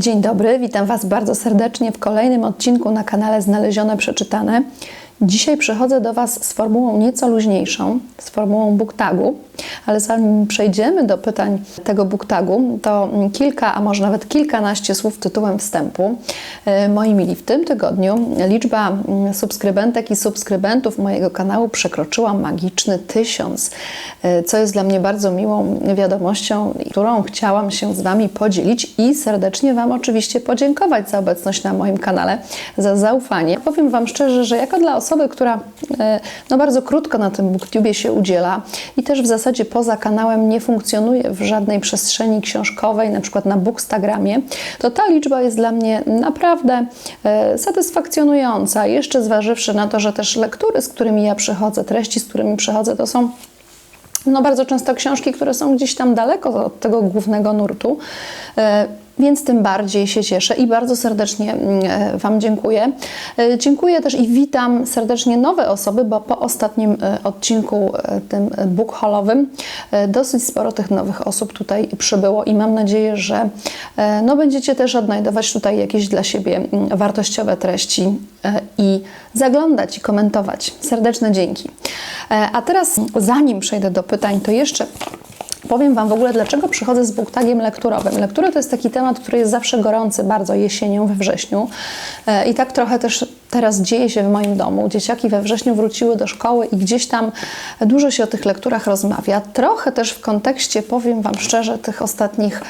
Dzień dobry, witam Was bardzo serdecznie w kolejnym odcinku na kanale Znalezione Przeczytane. Dzisiaj przychodzę do Was z formułą nieco luźniejszą, z formułą booktagu, ale zanim przejdziemy do pytań tego booktagu, to kilka, a może nawet kilkanaście słów tytułem wstępu. E, Moi mili, w tym tygodniu liczba mm, subskrybentek i subskrybentów mojego kanału przekroczyła magiczny tysiąc, e, co jest dla mnie bardzo miłą wiadomością, którą chciałam się z Wami podzielić i serdecznie Wam oczywiście podziękować za obecność na moim kanale, za zaufanie. Powiem Wam szczerze, że jako dla osoby, która e, no bardzo krótko na tym booktubie się udziela i też w zasadzie poza kanałem nie funkcjonuje w żadnej przestrzeni książkowej, na przykład na Bookstagramie, to ta liczba jest dla mnie naprawdę e, satysfakcjonująca. Jeszcze zważywszy na to, że też lektury, z którymi ja przychodzę, treści, z którymi przychodzę, to są no bardzo często książki, które są gdzieś tam daleko od tego głównego nurtu. Więc tym bardziej się cieszę i bardzo serdecznie mm, e, Wam dziękuję. E, Dziękuję też i witam serdecznie nowe osoby, bo po ostatnim e, odcinku, tym book haulowym, dosyć sporo tych nowych osób tutaj przybyło i mam nadzieję, że no, będziecie też odnajdować tutaj jakieś dla siebie mm, wartościowe treści i zaglądać i komentować. Serdeczne dzięki. A teraz, zanim przejdę do pytań, to jeszcze Powiem Wam w ogóle, dlaczego przychodzę z booktagiem lekturowym. Lektury to jest taki temat, który jest zawsze gorący bardzo jesienią, we wrześniu. E, I tak trochę też teraz dzieje się w moim domu. Dzieciaki we wrześniu wróciły do szkoły i gdzieś tam dużo się o tych lekturach rozmawia. Trochę też w kontekście, powiem Wam szczerze, tych ostatnich,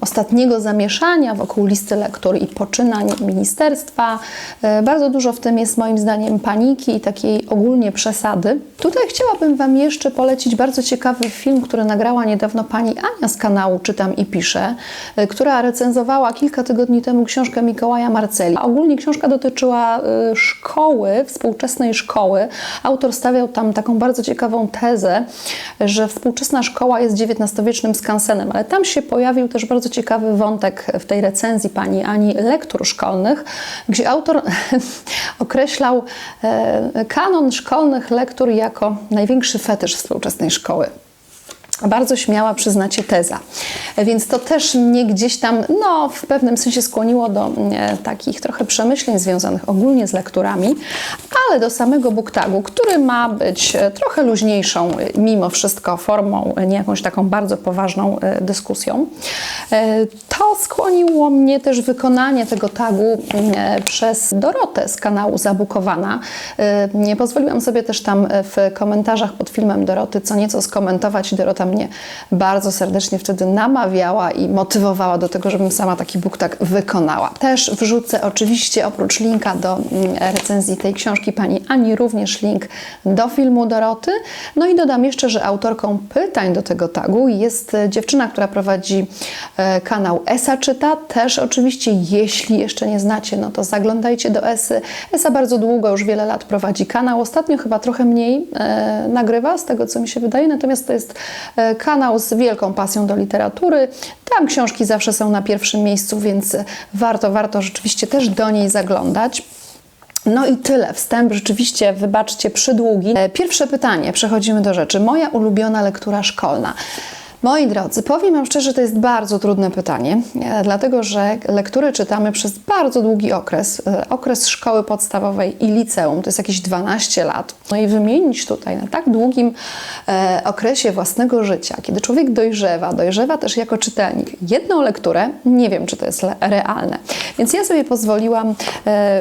ostatniego zamieszania wokół listy lektur i poczynań ministerstwa. E, bardzo dużo w tym jest moim zdaniem paniki i takiej ogólnie przesady. Tutaj chciałabym Wam jeszcze polecić bardzo ciekawy film, który nagrała niedawno pani Ania z kanału Czytam i Piszę, e, która recenzowała kilka tygodni temu książkę Mikołaja Marceli. Ogólnie książka dotyczyła e, szkoły, współczesnej szkoły. Autor stawiał tam taką bardzo ciekawą tezę, że współczesna szkoła jest XIX-wiecznym skansenem, ale tam się pojawił też bardzo ciekawy wątek w tej recenzji pani Ani lektur szkolnych, gdzie autor określał e, kanon szkolnych lektur jako największy fetysz współczesnej szkoły. Bardzo śmiała, przyznacie, teza. Więc to też mnie gdzieś tam, no, w pewnym sensie skłoniło do e, takich trochę przemyśleń związanych ogólnie z lekturami, ale do samego booktagu, który ma być e, trochę luźniejszą, e, mimo wszystko, formą, nie jakąś taką bardzo poważną dyskusją. To skłoniło mnie też wykonanie tego tagu e, przez Dorotę z kanału Zabukowana. Nie pozwoliłam sobie też tam w komentarzach pod filmem Doroty co nieco skomentować Dorota mnie bardzo serdecznie wtedy namawiała i motywowała do tego, żebym sama taki book tak wykonała. Też wrzucę oczywiście oprócz linka do mm, recenzji tej książki pani Ani również link do filmu Doroty. No i dodam jeszcze, że autorką pytań do tego tagu jest e, dziewczyna, która prowadzi e, kanał Esa Czyta. Też oczywiście, jeśli jeszcze nie znacie, no to zaglądajcie do Esy. Esa bardzo długo, już wiele lat prowadzi kanał. Ostatnio chyba trochę mniej e, nagrywa, z tego co mi się wydaje, natomiast to jest e, kanał z wielką pasją do literatury. Tam książki zawsze są na pierwszym miejscu, więc warto, warto rzeczywiście też do niej zaglądać. No i tyle. Wstęp rzeczywiście, wybaczcie, przydługi. E, Pierwsze pytanie, przechodzimy do rzeczy. Moja ulubiona lektura szkolna. Moi drodzy, powiem Wam szczerze, to jest bardzo trudne pytanie, e, dlatego że lektury czytamy przez bardzo długi okres, e, okres szkoły podstawowej i liceum, to jest jakieś 12 lat. No i wymienić tutaj na tak długim e, okresie własnego życia, kiedy człowiek dojrzewa, dojrzewa też jako czytelnik, jedną lekturę, nie wiem, czy to jest realne. Więc ja sobie pozwoliłam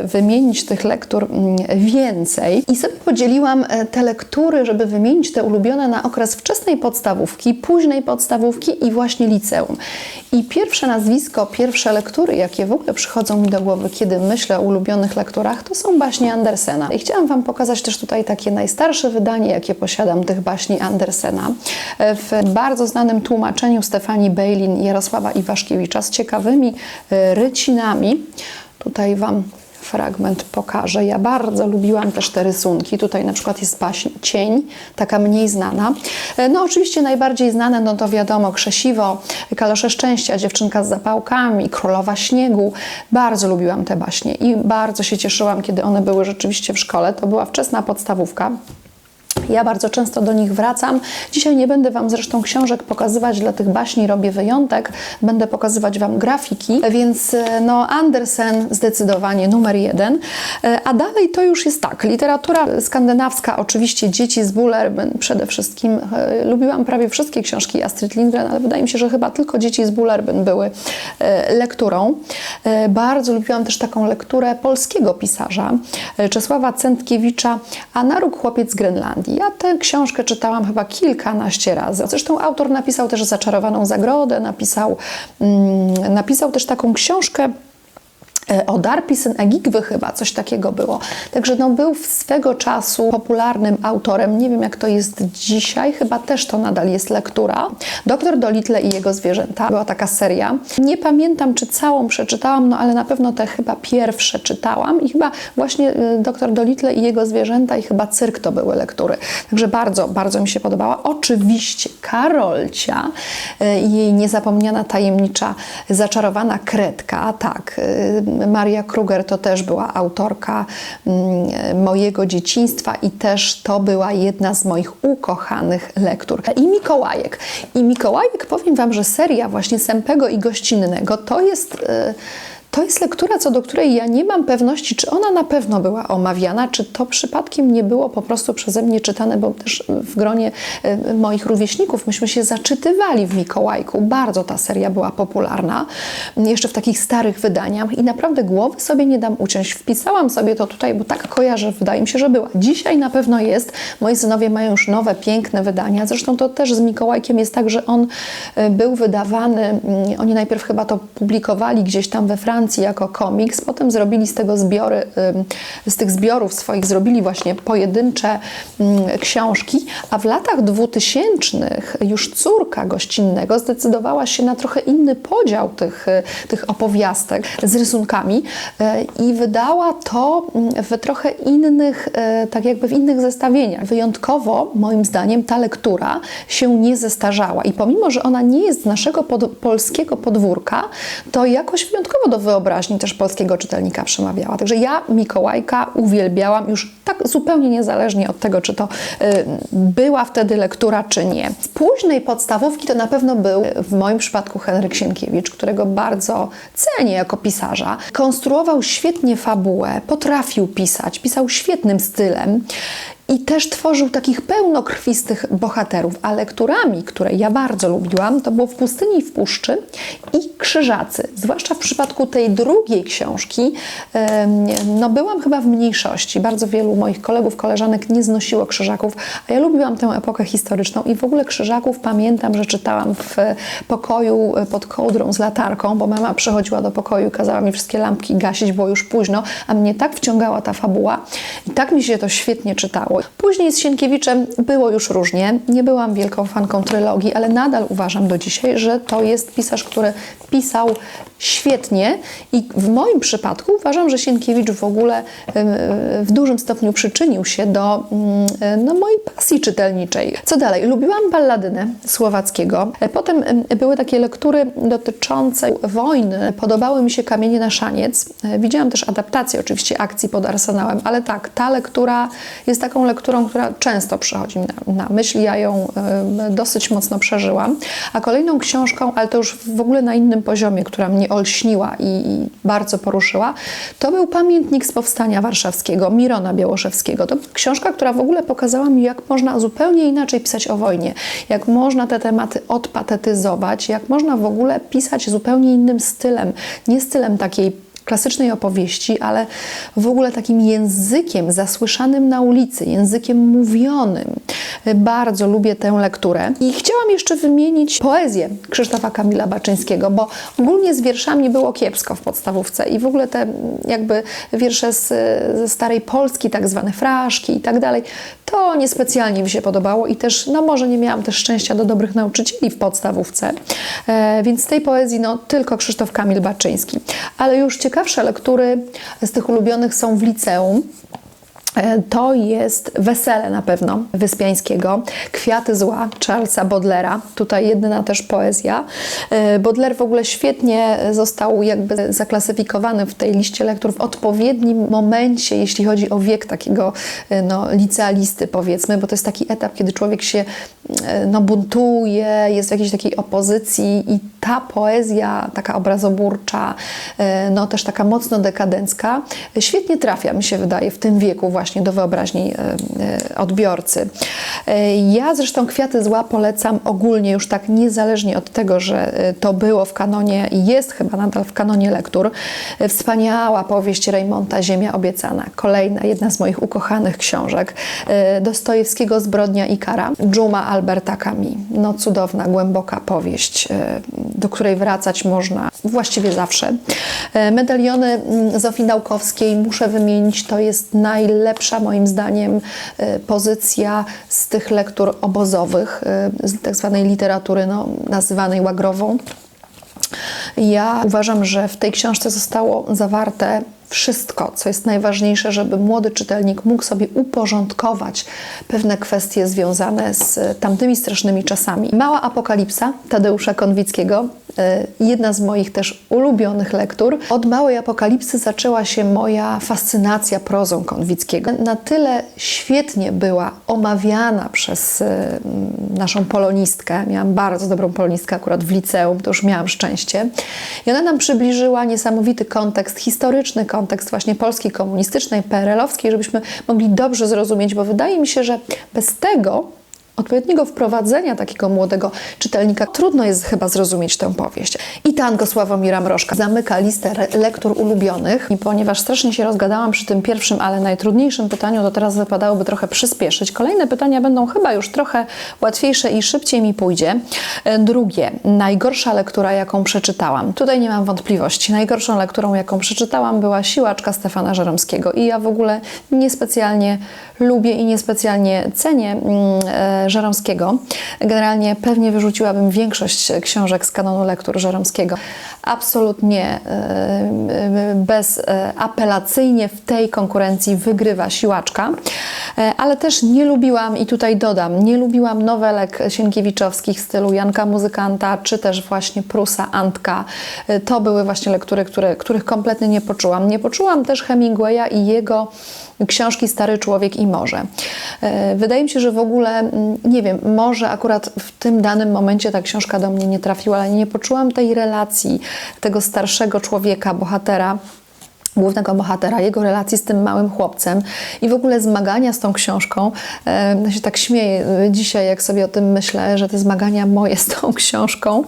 wymienić tych lektur mm, więcej i sobie podzieliłam te lektury, żeby wymienić te ulubione na okres wczesnej podstawówki, późnej podstawówki i właśnie liceum. I pierwsze nazwisko, pierwsze lektury, jakie w ogóle przychodzą mi do głowy, kiedy myślę o ulubionych lekturach, to są baśnie Andersena. I chciałam Wam pokazać też tutaj takie najstarsze wydanie, jakie posiadam tych baśni Andersena. W bardzo znanym tłumaczeniu Stefanii Bejlin i Jarosława Iwaszkiewicza z ciekawymi e, rycinami. Tutaj Wam fragment pokażę. Ja bardzo lubiłam też te rysunki. Tutaj na przykład jest baśń Cień, taka mniej znana. E, No oczywiście najbardziej znane, no to wiadomo, Krzesiwo, Kalosze Szczęścia, Dziewczynka z zapałkami, Królowa Śniegu. Bardzo lubiłam te baśnie i bardzo się cieszyłam, kiedy one były rzeczywiście w szkole. To była wczesna podstawówka. Ja bardzo często do nich wracam. Dzisiaj nie będę Wam zresztą książek pokazywać, dla tych baśni robię wyjątek. Będę pokazywać Wam grafiki, więc e, no Andersen zdecydowanie numer jeden. E, A dalej to już jest tak, literatura skandynawska, oczywiście Dzieci z Bullerbyn przede wszystkim. E, Lubiłam prawie wszystkie książki Astrid Lindgren, ale wydaje mi się, że chyba tylko Dzieci z Bullerbyn były lekturą. Bardzo lubiłam też taką lekturę polskiego pisarza, Czesława Centkiewicza, A naród chłopiec z Grenlandii. Ja tę książkę czytałam chyba kilkanaście razy. Zresztą autor napisał też Zaczarowaną Zagrodę, napisał, mm, napisał też taką książkę e, o Darpisen Egigwy chyba, coś takiego było. Także no, był swego czasu popularnym autorem. Nie wiem, jak to jest dzisiaj. Chyba też to nadal jest lektura. Doktor Dolittle i jego zwierzęta. Była taka seria. Nie pamiętam, czy całą przeczytałam, no ale na pewno te chyba pierwsze czytałam. I chyba właśnie y, Doktor Dolittle i jego zwierzęta i chyba Cyrk to były lektury. Także bardzo, bardzo mi się podobała. Oczywiście Karolcia y, i jej niezapomniana, tajemnicza, zaczarowana kredka. Tak, y, Maria Kruger to też była autorka mm, mojego dzieciństwa i też to była jedna z moich ukochanych lektur. I Mikołajek. I Mikołajek, powiem Wam, że seria właśnie Sępego i Gościnnego to jest... y, to jest lektura, co do której ja nie mam pewności, czy ona na pewno była omawiana, czy to przypadkiem nie było po prostu przeze mnie czytane, bo też w gronie e, moich rówieśników myśmy się zaczytywali w Mikołajku. Bardzo ta seria była popularna, jeszcze w takich starych wydaniach i naprawdę głowy sobie nie dam uciąć. Wpisałam sobie to tutaj, bo tak kojarzę, wydaje mi się, że była. Dzisiaj na pewno jest. Moi synowie mają już nowe, piękne wydania. Zresztą to też z Mikołajkiem jest tak, że on e, był wydawany, mm, oni najpierw chyba to publikowali gdzieś tam we Francji, jako komiks, potem zrobili z tego zbiory, z tych zbiorów swoich zrobili właśnie pojedyncze książki, a w latach 2000 już córka gościnnego zdecydowała się na trochę inny podział tych, y, tych opowiastek z rysunkami y, i wydała to w trochę innych, y, tak jakby w innych zestawieniach. Wyjątkowo, moim zdaniem, ta lektura się nie zestarzała. I pomimo, że ona nie jest z naszego pod, polskiego podwórka, to jakoś wyjątkowo do wyobraźni też polskiego czytelnika przemawiała. Także ja Mikołajka uwielbiałam już tak zupełnie niezależnie od tego, czy to y, była wtedy lektura, czy nie. Z późnej podstawówki to na pewno był w moim przypadku Henryk Sienkiewicz, którego bardzo cenię jako pisarza. Konstruował świetnie fabułę, potrafił pisać, pisał świetnym stylem. I też tworzył takich pełnokrwistych bohaterów, a lekturami, które ja bardzo lubiłam, to było W pustyni i w puszczy i Krzyżacy. Zwłaszcza w przypadku tej drugiej książki, no byłam chyba w mniejszości. Bardzo wielu moich kolegów, koleżanek nie znosiło krzyżaków, a ja lubiłam tę epokę historyczną i w ogóle krzyżaków pamiętam, że czytałam w pokoju pod kołdrą z latarką, bo mama przychodziła do pokoju kazała mi wszystkie lampki gasić, było już późno, a mnie tak wciągała ta fabuła i tak mi się to świetnie czytało. Później z Sienkiewiczem było już różnie. Nie byłam wielką fanką trylogii, ale nadal uważam do dzisiaj, że to jest pisarz, który pisał świetnie i w moim przypadku uważam, że Sienkiewicz w ogóle w dużym stopniu przyczynił się do mm, no, mojej pasji czytelniczej. Co dalej? Lubiłam balladynę Słowackiego. Potem em, były takie lektury dotyczące wojny. Podobały mi się Kamienie na szaniec. Widziałam też adaptację oczywiście akcji pod Arsenałem, ale tak, ta lektura jest taką lekturą, która często przychodzi mi na, na myśl. Ja ją em, dosyć mocno przeżyłam. A kolejną książką, ale to już w ogóle na innym poziomie, która mnie olśniła i, i bardzo poruszyła, to był Pamiętnik z Powstania Warszawskiego Mirona Białoszewskiego. To książka, która w ogóle pokazała mi, jak można zupełnie inaczej pisać o wojnie, jak można te tematy odpatetyzować, jak można w ogóle pisać zupełnie innym stylem, nie stylem takiej klasycznej opowieści, ale w ogóle takim językiem zasłyszanym na ulicy, językiem mówionym. Bardzo lubię tę lekturę. I chciałam jeszcze wymienić poezję Krzysztofa Kamila Baczyńskiego, bo ogólnie z wierszami było kiepsko w podstawówce i w ogóle te jakby wiersze z, ze starej Polski, tak zwane fraszki i tak dalej, to niespecjalnie mi się podobało i też, no może nie miałam też szczęścia do dobrych nauczycieli w podstawówce, e, więc tej poezji no tylko Krzysztof Kamil Baczyński. Ale już ciekawsze lektury z tych ulubionych są w liceum. E, to jest Wesele na pewno Wyspiańskiego, Kwiaty zła Charlesa Baudelaire. Tutaj jedyna też poezja. Baudelaire w ogóle świetnie został jakby zaklasyfikowany w tej liście lektur w odpowiednim momencie, jeśli chodzi o wiek takiego e, no, licealisty powiedzmy, bo to jest taki etap, kiedy człowiek się no, buntuje, jest w jakiejś takiej opozycji i ta poezja taka obrazoburcza, no też taka mocno dekadencka, świetnie trafia, mi się wydaje, w tym wieku właśnie do wyobraźni e, e, odbiorcy. E, ja zresztą Kwiaty Zła polecam ogólnie już tak niezależnie od tego, że to było w kanonie i jest chyba nadal w kanonie lektur. Wspaniała powieść Rejmonta Ziemia Obiecana. Kolejna, jedna z moich ukochanych książek. Dostojewskiego Zbrodnia i Kara. Dżuma Alberta Camus. No cudowna, głęboka powieść, do której wracać można właściwie zawsze. Medaliony mm, Zofii Naukowskiej muszę wymienić, to jest najlepsza moim zdaniem e, pozycja z tych lektur obozowych, e, z tak zwanej literatury no, nazywanej łagrową. Ja uważam, że w tej książce zostało zawarte wszystko, co jest najważniejsze, żeby młody czytelnik mógł sobie uporządkować pewne kwestie związane z tamtymi strasznymi czasami. Mała apokalipsa Tadeusza Konwickiego, jedna z moich też ulubionych lektur. Od małej apokalipsy zaczęła się moja fascynacja prozą Konwickiego. Na tyle świetnie była omawiana przez e, naszą polonistkę. Miałam bardzo dobrą polonistkę akurat w liceum, to już miałam szczęście. I ona nam przybliżyła niesamowity kontekst historyczny, kontekst kontekst właśnie Polski komunistycznej, PRL-owskiej, żebyśmy mogli dobrze zrozumieć, bo wydaje mi się, że bez tego odpowiedniego wprowadzenia takiego młodego czytelnika trudno jest chyba zrozumieć tę powieść. I tango Sławomira Mrożka zamyka listę lektur ulubionych i ponieważ strasznie się rozgadałam przy tym pierwszym, ale najtrudniejszym pytaniu, to teraz wypadałoby trochę przyspieszyć. Kolejne pytania będą chyba już trochę łatwiejsze i szybciej mi pójdzie. E, drugie, najgorsza lektura, jaką przeczytałam. Tutaj nie mam wątpliwości. Najgorszą lekturą, jaką przeczytałam była Siłaczka Stefana Żeromskiego i ja w ogóle niespecjalnie lubię i niespecjalnie cenię mm, e, Żeromskiego. Generalnie pewnie wyrzuciłabym większość książek z kanonu lektur Żeromskiego. Absolutnie e, e, bezapelacyjnie w tej konkurencji wygrywa siłaczka, e, ale też nie lubiłam, i tutaj dodam, nie lubiłam nowelek Sienkiewiczowskich w stylu Janka Muzykanta, czy też właśnie Prusa Antka. To były właśnie lektury, które, których kompletnie nie poczułam. Nie poczułam też Hemingwaya i jego książki Stary Człowiek i Morze. Wydaje mi się, że w ogóle nie wiem, może akurat w tym danym momencie ta książka do mnie nie trafiła, ale nie poczułam tej relacji tego starszego człowieka, bohatera głównego bohatera, jego relacji z tym małym chłopcem i w ogóle zmagania z tą książką. Ja się tak śmieję dzisiaj, jak sobie o tym myślę, że te zmagania moje z tą książką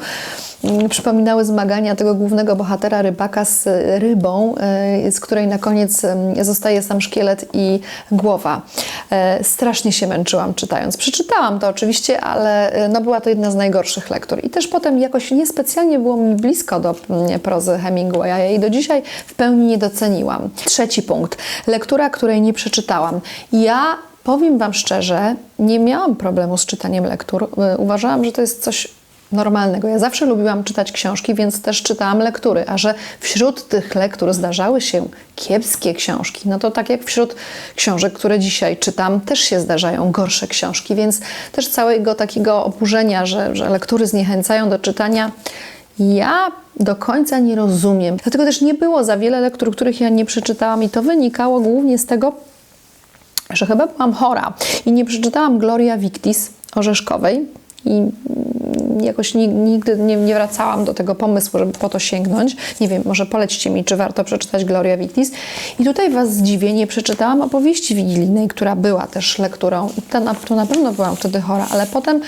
Mm, przypominały zmagania tego głównego bohatera rybaka z rybą, e, z której na koniec zostaje sam szkielet i głowa. E, strasznie się męczyłam czytając. Przeczytałam to oczywiście, ale e, no była to jedna z najgorszych lektur. I też potem jakoś niespecjalnie było mi blisko do mm, prozy Hemingwaya. Ja jej do dzisiaj w pełni nie doceniłam. Trzeci punkt. Lektura, której nie przeczytałam. Ja Powiem Wam szczerze, nie miałam problemu z czytaniem lektur. Uważałam, że to jest coś normalnego. Ja zawsze lubiłam czytać książki, więc też czytałam lektury, a że wśród tych lektur zdarzały się kiepskie książki, no to tak jak wśród książek, które dzisiaj czytam, też się zdarzają gorsze książki, więc też całego takiego oburzenia, że, że lektury zniechęcają do czytania, ja do końca nie rozumiem. Dlatego też nie było za wiele lektur, których ja nie przeczytałam i to wynikało głównie z tego, że chyba byłam chora i nie przeczytałam Gloria Victis Orzeszkowej i jakoś nigdy nie, nie, wracałam do tego pomysłu, żeby po to sięgnąć. Nie wiem, może polećcie mi, czy warto przeczytać Gloria Victis. I tutaj Was zdziwię, nie przeczytałam opowieści wigilijnej, która była też lekturą. I to na, to na pewno byłam wtedy chora, ale potem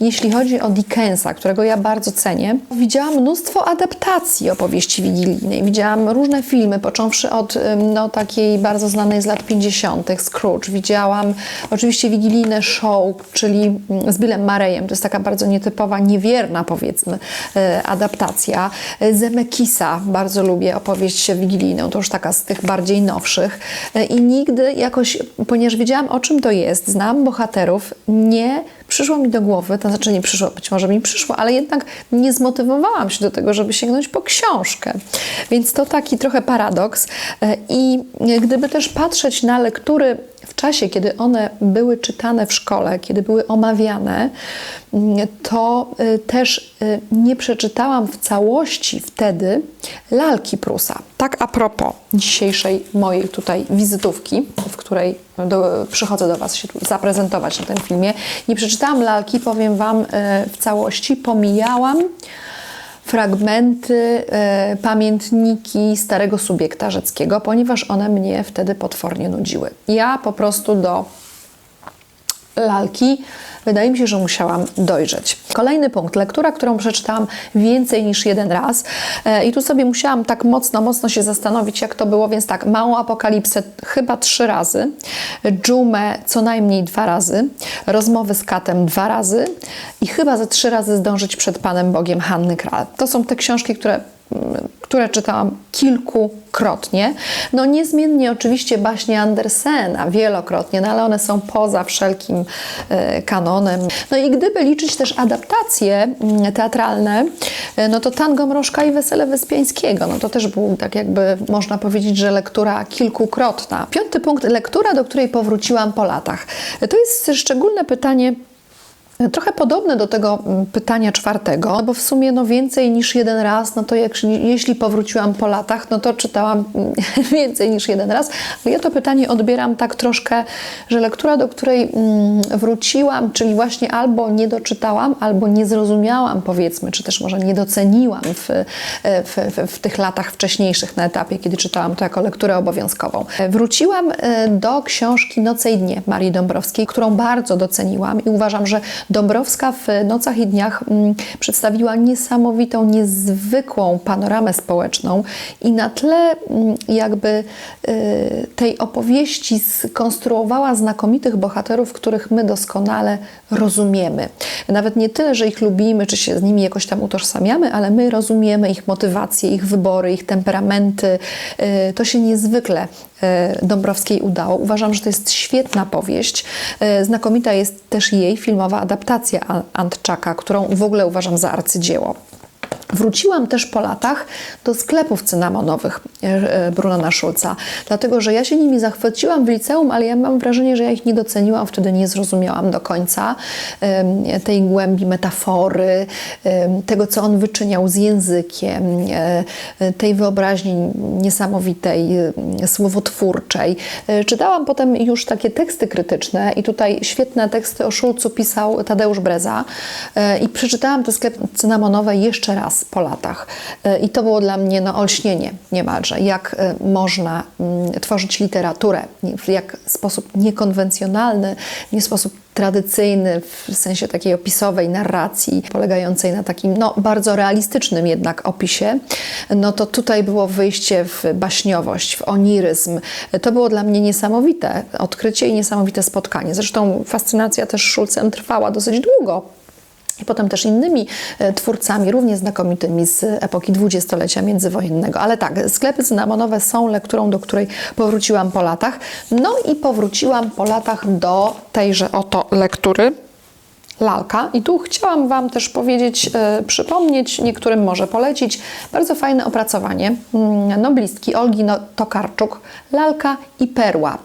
jeśli chodzi o Dickensa, którego ja bardzo cenię, widziałam mnóstwo adaptacji opowieści wigilijnej. Widziałam różne filmy, począwszy od no, takiej bardzo znanej z lat 50. Scrooge. Widziałam oczywiście wigilijne show, czyli z Billem Marejem. To jest taka bardzo nietypowa, niewierna powiedzmy e, adaptacja. Zemekisa bardzo lubię opowieść wigilijną. To już taka z tych bardziej nowszych. E, I nigdy jakoś, ponieważ wiedziałam o czym to jest, znam bohaterów, nie przyszło mi do głowy, to znaczy nie przyszło, być może mi przyszło, ale jednak nie zmotywowałam się do tego, żeby sięgnąć po książkę. Więc to taki trochę paradoks. E, I gdyby też patrzeć na lektury czasie, kiedy one były czytane w szkole, kiedy były omawiane, to y, też y, nie przeczytałam w całości wtedy lalki Prusa. Tak a propos dzisiejszej mojej tutaj wizytówki, w której do, przychodzę do Was się tu zaprezentować na tym filmie. Nie przeczytałam lalki, powiem Wam y, w całości, pomijałam fragmenty, e, pamiętniki starego subiekta rzeckiego, ponieważ one mnie wtedy potwornie nudziły. Ja po prostu do lalki wydaje mi się, że musiałam dojrzeć. Kolejny punkt, lektura, którą przeczytałam więcej niż jeden raz e, i tu sobie musiałam tak mocno, mocno się zastanowić, jak to było, więc tak, Małą Apokalipsę chyba trzy razy, Dżumę co najmniej dwa razy, Rozmowy z Katem dwa razy i chyba ze trzy razy zdążyć przed Panem Bogiem Hanny Kral. To są te książki, które które czytałam kilkukrotnie. No niezmiennie oczywiście baśnie Andersena wielokrotnie, no ale one są poza wszelkim e, kanonem. No i gdyby liczyć też adaptacje mm, teatralne, e, no to Tango Mrożka i Wesele Wyspiańskiego, no to też był tak jakby można powiedzieć, że lektura kilkukrotna. Piąty punkt, lektura, do której powróciłam po latach. To jest szczególne pytanie Trochę podobne do tego mm, pytania czwartego, bo w sumie no więcej niż jeden raz, no to jak, jeśli powróciłam po latach, no to czytałam więcej niż jeden raz. Ja to pytanie odbieram tak troszkę, że lektura, do której mm, wróciłam, czyli właśnie albo nie doczytałam, albo nie zrozumiałam, powiedzmy, czy też może nie doceniłam w, w, w, w tych latach wcześniejszych na etapie, kiedy czytałam to jako lekturę obowiązkową. Wróciłam e, do książki Noce i dnie Marii Dąbrowskiej, którą bardzo doceniłam i uważam, że Dąbrowska w Nocach i Dniach mm, przedstawiła niesamowitą, niezwykłą panoramę społeczną i na tle mm, jakby y, tej opowieści skonstruowała znakomitych bohaterów, których my doskonale rozumiemy. Nawet nie tyle, że ich lubimy, czy się z nimi jakoś tam utożsamiamy, ale my rozumiemy ich motywacje, ich wybory, ich temperamenty. Y, to się niezwykle y, Dąbrowskiej udało. Uważam, że to jest świetna powieść. Znakomita jest też jej filmowa adaptacja adaptację Antczaka, którą w ogóle uważam za arcydzieło. Wróciłam też po latach do sklepów cynamonowych e, e, Brunona Schulza, dlatego że ja się nimi zachwyciłam w liceum, ale ja mam wrażenie, że ja ich nie doceniłam, wtedy nie zrozumiałam do końca tej głębi metafory, tego, co on wyczyniał z językiem, e, tej wyobraźni niesamowitej, słowotwórczej. Czytałam potem już takie teksty krytyczne i tutaj świetne teksty o Schulzu pisał Tadeusz Breza i przeczytałam te sklepy cynamonowe jeszcze raz po latach. E, I to było dla mnie no, olśnienie niemalże, jak e, można mm, tworzyć literaturę w jak sposób niekonwencjonalny, nie sposób tradycyjny w sensie takiej opisowej narracji, polegającej na takim no, bardzo realistycznym jednak opisie, no to tutaj było wyjście w baśniowość, w oniryzm. To było dla mnie niesamowite odkrycie i niesamowite spotkanie. Zresztą fascynacja też Schulzem trwała dosyć długo, i potem też innymi e, twórcami, równie znakomitymi z epoki dwudziestolecia międzywojennego. Ale tak, sklepy cynamonowe są lekturą, do której powróciłam po latach. No i powróciłam po latach do tejże oto lektury lalka. I tu chciałam Wam też powiedzieć, e, przypomnieć, niektórym może polecić, bardzo fajne opracowanie mm, noblistki Olgi no Tokarczuk, Lalka i Perła.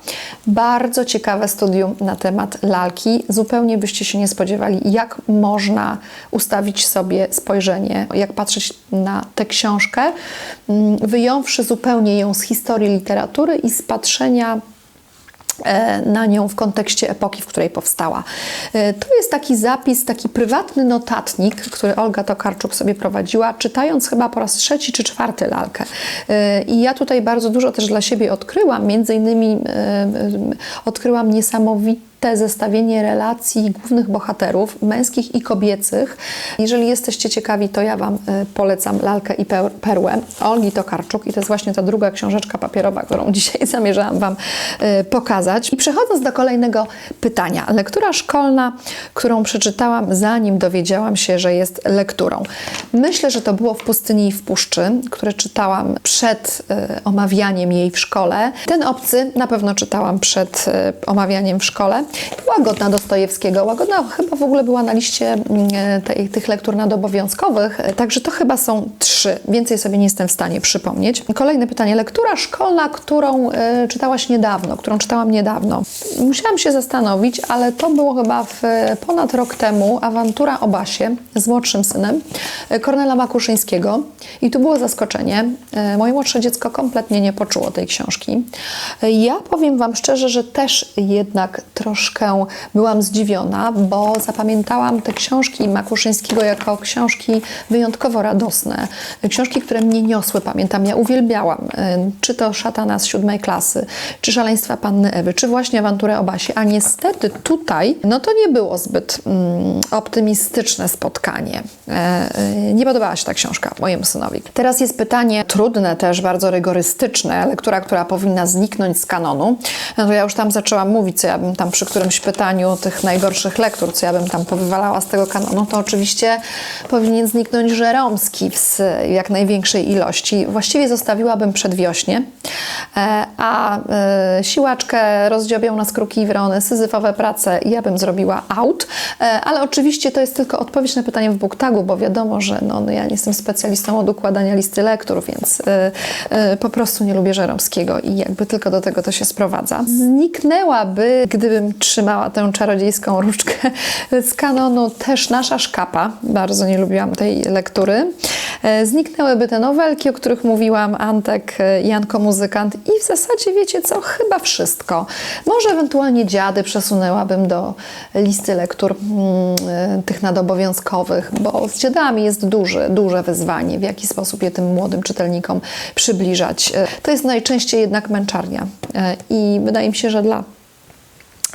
Bardzo ciekawe studium na temat lalki. Zupełnie byście się nie spodziewali, jak można ustawić sobie spojrzenie, jak patrzeć na tę książkę, mm, wyjąwszy zupełnie ją z historii literatury i z patrzenia na nią w kontekście epoki, w której powstała. E, to jest taki zapis, taki prywatny notatnik, który Olga Tokarczuk sobie prowadziła, czytając chyba po raz trzeci czy czwarty lalkę. E, I ja tutaj bardzo dużo też dla siebie odkryłam, między innymi odkryłam niesamowite zestawienie relacji głównych bohaterów, męskich i kobiecych. Jeżeli jesteście ciekawi, to ja Wam y, polecam Lalkę i Perłę Olgi Tokarczuk i to jest właśnie ta druga książeczka papierowa, którą dzisiaj zamierzałam Wam y, pokazać. I przechodząc do kolejnego pytania. Lektura szkolna, którą przeczytałam zanim dowiedziałam się, że jest lekturą. Myślę, że to było w Pustyni i w Puszczy, które czytałam przed y, omawianiem jej w szkole. Ten obcy na pewno czytałam przed omawianiem w szkole. Łagodna Dostojewskiego. Łagodna chyba w ogóle była na liście mm, tej, tych lektur nadobowiązkowych, e, także to chyba są trzy. Więcej sobie nie jestem w stanie przypomnieć. Kolejne pytanie. Lektura szkolna, którą e, czytałaś niedawno, którą czytałam niedawno. Musiałam się zastanowić, ale to było chyba w, ponad rok temu awantura o Basie z młodszym synem e, Kornela Makuszyńskiego. I tu było zaskoczenie. E, Moje młodsze dziecko kompletnie nie poczuło tej książki. E, Ja powiem Wam szczerze, że też jednak troszkę byłam zdziwiona, bo zapamiętałam te książki Makuszyńskiego jako książki wyjątkowo radosne. Książki, które mnie niosły, pamiętam, ja uwielbiałam. e, Czy to Szatana z siódmej klasy, czy Szaleństwa Panny Ewy, czy właśnie Awanturę o Basie. A niestety tutaj, no to nie było zbyt mm, optymistyczne spotkanie. E, e, nie podobała się ta książka mojemu synowi. Teraz jest pytanie trudne też, bardzo rygorystyczne. Lektura, która powinna zniknąć z kanonu. No to ja już tam zaczęłam mówić, co ja bym tam przy którymś pytaniu tych najgorszych lektur, co ja bym tam powywalała z tego kanonu, to oczywiście powinien zniknąć Żeromski w jak największej ilości. Właściwie zostawiłabym przedwiośnie, e, a e, siłaczkę, rozdziobią nas kruki i wrony, syzyfowe prace ja bym zrobiła out, e, ale oczywiście to jest tylko odpowiedź na pytanie w BookTagu, bo wiadomo, że no, no ja nie jestem specjalistą od układania listy lektur, więc po prostu nie lubię Żeromskiego i jakby tylko do tego to się sprowadza. Zniknęłaby, gdybym trzymała tę czarodziejską różdżkę z kanonu, też nasza szkapa. Bardzo nie lubiłam tej lektury. E, Zniknęłyby te nowelki, o których mówiłam, Antek, e, Janko Muzykant i w zasadzie wiecie co, chyba wszystko. Może ewentualnie dziady przesunęłabym do listy lektur mm, e, tych nadobowiązkowych, bo z dziadami jest duży, duże wyzwanie, w jaki sposób je tym młodym czytelnikom przybliżać. To jest najczęściej jednak męczarnia i wydaje mi się, że dla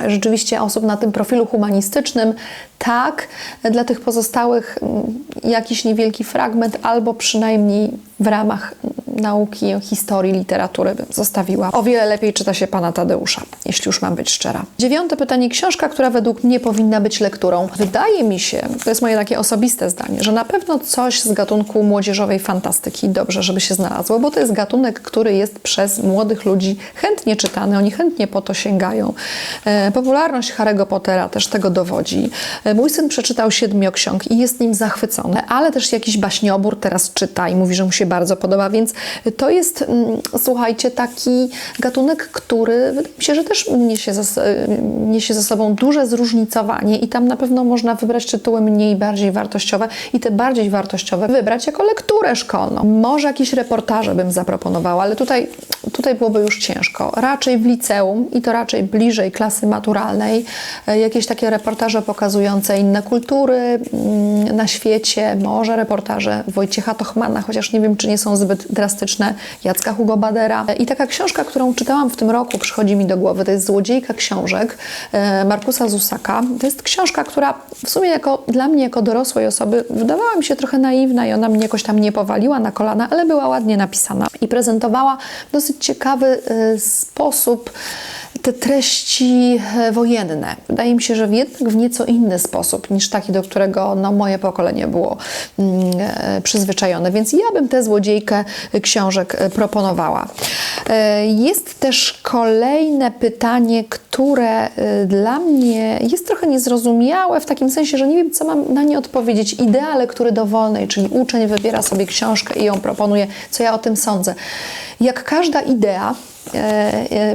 rzeczywiście osób na tym profilu humanistycznym, tak, dla tych pozostałych mm, jakiś niewielki fragment, albo przynajmniej w ramach nauki historii, literatury bym zostawiła. O wiele lepiej czyta się pana Tadeusza, jeśli już mam być szczera. Dziewiąte pytanie. Książka, która według mnie powinna być lekturą. Wydaje mi się, to jest moje takie osobiste zdanie, że na pewno coś z gatunku młodzieżowej fantastyki dobrze, żeby się znalazło, bo to jest gatunek, który jest przez młodych ludzi chętnie czytany, oni chętnie po to sięgają. E, popularność Harry'ego Pottera też tego dowodzi. E, mój syn przeczytał siedmioksiąg i jest nim zachwycony, ale też jakiś baśniobór teraz czyta i mówi, że mu się bardzo podoba, więc to jest, mm, słuchajcie, taki gatunek, który wydaje mi się, że też niesie za, niesie za sobą duże zróżnicowanie i tam na pewno można wybrać tytuły mniej, bardziej wartościowe i te bardziej wartościowe wybrać jako lekturę szkolną. Może jakieś reportaże bym zaproponowała, ale tutaj, tutaj byłoby już ciężko. Raczej w liceum i to raczej bliżej klasy maturalnej, e, jakieś takie reportaże pokazujące inne kultury mm, na świecie, może reportaże Wojciecha Tochmana, chociaż nie wiem, czy nie są zbyt drastyczne, Jacka Hugo Badera. I taka książka, którą czytałam w tym roku, przychodzi mi do głowy, to jest Złodziejka książek e, Markusa Zusaka. To jest książka, która w sumie jako, dla mnie, jako dorosłej osoby, wydawała mi się trochę naiwna i ona mnie jakoś tam nie powaliła na kolana, ale była ładnie napisana i prezentowała dosyć ciekawy e, sposób te treści e, wojenne. Wydaje mi się, że jednak w nieco inny sposób niż taki, do którego no, moje pokolenie było mm, e, przyzwyczajone. Więc ja bym tę złodziejkę książek e, proponowała. Jest też kolejne pytanie, które dla mnie jest trochę niezrozumiałe, w takim sensie, że nie wiem, co mam na nie odpowiedzieć. Idea lektury dowolnej, czyli uczeń wybiera sobie książkę i ją proponuje, co ja o tym sądzę. Jak każda idea,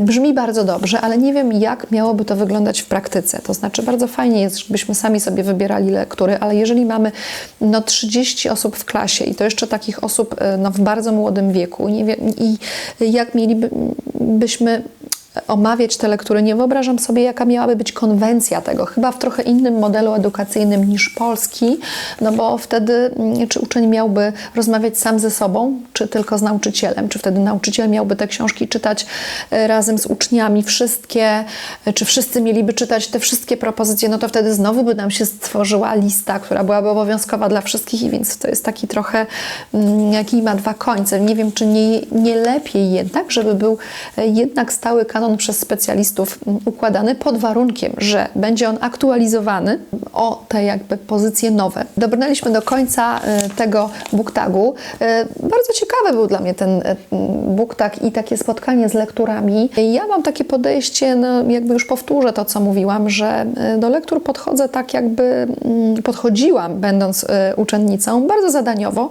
brzmi bardzo dobrze, ale nie wiem, jak miałoby to wyglądać w praktyce. To znaczy, bardzo fajnie jest, żebyśmy sami sobie wybierali lektury, ale jeżeli mamy no, 30 osób w klasie i to jeszcze takich osób e, no, w bardzo młodym wieku nie wiem, i jak mielibyśmy omawiać te lektury, nie wyobrażam sobie, jaka miałaby być konwencja tego. Chyba w trochę innym modelu edukacyjnym niż polski, no bo wtedy mm, czy uczeń miałby rozmawiać sam ze sobą, czy tylko z nauczycielem, czy wtedy nauczyciel miałby te książki czytać e, razem z uczniami, wszystkie, e, czy wszyscy mieliby czytać te wszystkie propozycje, no to wtedy znowu by nam się stworzyła lista, która byłaby obowiązkowa dla wszystkich i więc to jest taki trochę mm, kij ma dwa końce. Nie wiem, czy nie, nie lepiej jednak, żeby był e, jednak stały kanon kanon przez specjalistów mm, układany pod warunkiem, że będzie on aktualizowany o te jakby pozycje nowe. Dobrnęliśmy do końca e, tego booktagu. E, Bardzo ciekawy był dla mnie ten e, booktag i takie spotkanie z lekturami. Ja mam takie podejście, no jakby już powtórzę to, co mówiłam, że do lektur podchodzę tak, jakby mm, podchodziłam, będąc uczennicą, bardzo zadaniowo,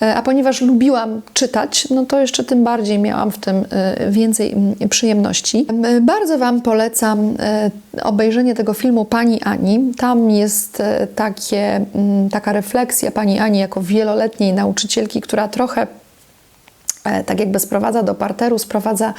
a ponieważ lubiłam czytać, no to jeszcze tym bardziej miałam w tym więcej mm, przyjemności. M, Bardzo Wam polecam e, obejrzenie tego filmu Pani Ani. Tam jest e, takie, mm, taka refleksja Pani Ani jako wieloletniej nauczycielki, która trochę e, tak jakby sprowadza do parteru, sprowadza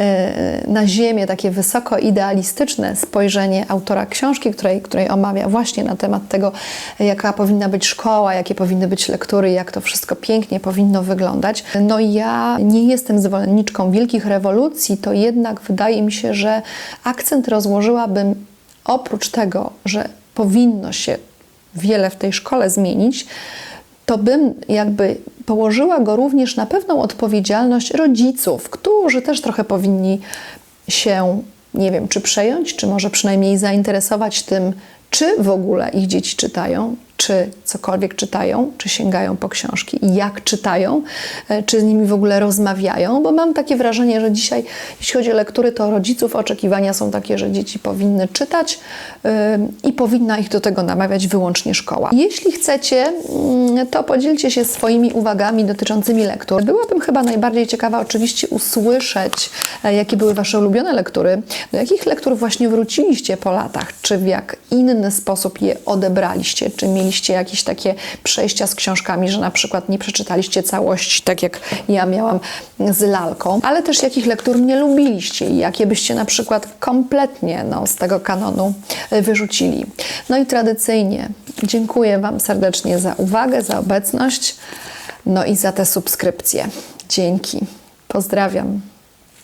e, na ziemię takie wysoko idealistyczne spojrzenie autora książki, której, której omawia właśnie na temat tego, jaka powinna być szkoła, jakie powinny być lektury, jak to wszystko pięknie powinno wyglądać. No ja nie jestem zwolenniczką wielkich rewolucji, to jednak wydaje mi się, że akcent rozłożyłabym oprócz tego, że powinno się wiele w tej szkole zmienić, to bym jakby położyła go również na pewną odpowiedzialność rodziców, którzy też trochę powinni się, nie wiem, czy przejąć, czy może przynajmniej zainteresować tym, czy w ogóle ich dzieci czytają, czy cokolwiek czytają, czy sięgają po książki jak czytają, e, czy z nimi w ogóle rozmawiają, bo mam takie wrażenie, że dzisiaj, jeśli chodzi o lektury, to rodziców oczekiwania są takie, że dzieci powinny czytać yy, i powinna ich do tego namawiać wyłącznie szkoła. Jeśli chcecie, mm, to podzielcie się swoimi uwagami dotyczącymi lektur. Byłabym chyba najbardziej ciekawa oczywiście usłyszeć, e, jakie były Wasze ulubione lektury, do jakich lektur właśnie wróciliście po latach, czy w jak inny sposób je odebraliście, czy mieliście jakieś takie przejścia z książkami, że na przykład nie przeczytaliście całości, tak jak ja miałam z lalką, ale też jakich lektur nie lubiliście i jakie byście na przykład kompletnie no, z tego kanonu wyrzucili. No i tradycyjnie dziękuję Wam serdecznie za uwagę, za obecność, no i za te subskrypcje. Dzięki. Pozdrawiam.